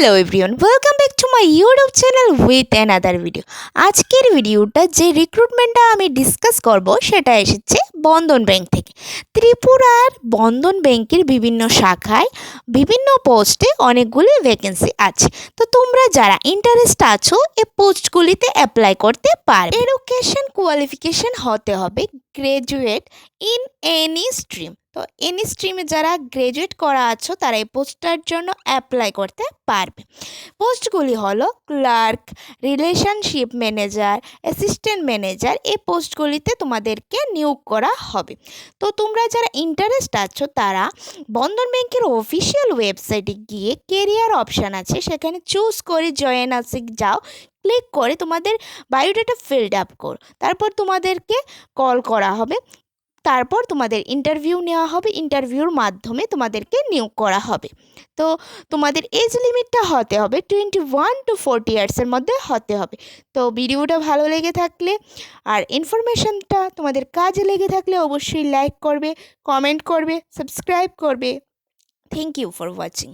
Hello everyone welcome back to my YouTube channel with another video আজকের ভিডিওটা যে রিক্রুটমেন্টটা আমি ডিসকাস করব, সেটা এসেছে বন্ধন ব্যাংক থেকে। ত্রিপুরার বন্ধন ব্যাংকের বিভিন্ন শাখায় বিভিন্ন পোস্টে অনেকগুলি ভ্যাকেন্সি আছে। তো তোমরা যারা ইন্টারেস্ট আছো, এই পোস্টগুলিতে অ্যাপ্লাই করতে পারো এডুকেশন কোয়ালিফিকেশন হতে হবে গ্রাজুয়েট ইন এনি স্ট্রিম তো এনি স্ট্রিমে যারা গ্রাজুয়েট করা আছো, তারা এই পোস্টটার জন্য অ্যাপ্লাই করতে পারবে। পোস্টগুলি হলো clerk relationship manager assistant manager এই পোস্টগুলিতে তোমাদেরকে নিয়োগ করা হবে। তো তোমরা যারা ইন্টারেস্ট আছো, তারা বন্ধন ব্যাংকের অফিসিয়াল ওয়েবসাইটে গিয়ে কেরিয়ার অপশান আছে, সেখানে চুজ করে জয়েন আসে যাও। ক্লিক করে তোমাদের বায়োডাটা ফিল্ড আপ করো। তারপর তোমাদেরকে কল করা হবে। তারপর তোমাদের ইন্টারভিউ নেওয়া হবে। ইন্টারভিউর মাধ্যমে তোমাদেরকে নিয়োগ করা হবে। তো তোমাদের এজ লিমিটটা হতে হবে টোয়েন্টি ওয়ান টু ফোরটি ইয়ার্সের মধ্যে হতে হবে। তো ভিডিওটা ভালো লেগে থাকলে আর ইনফরমেশনটা তোমাদের কাজে লেগে থাকলে অবশ্যই লাইক করবে কমেন্ট করবে সাবস্ক্রাইব করবে। Thank you for watching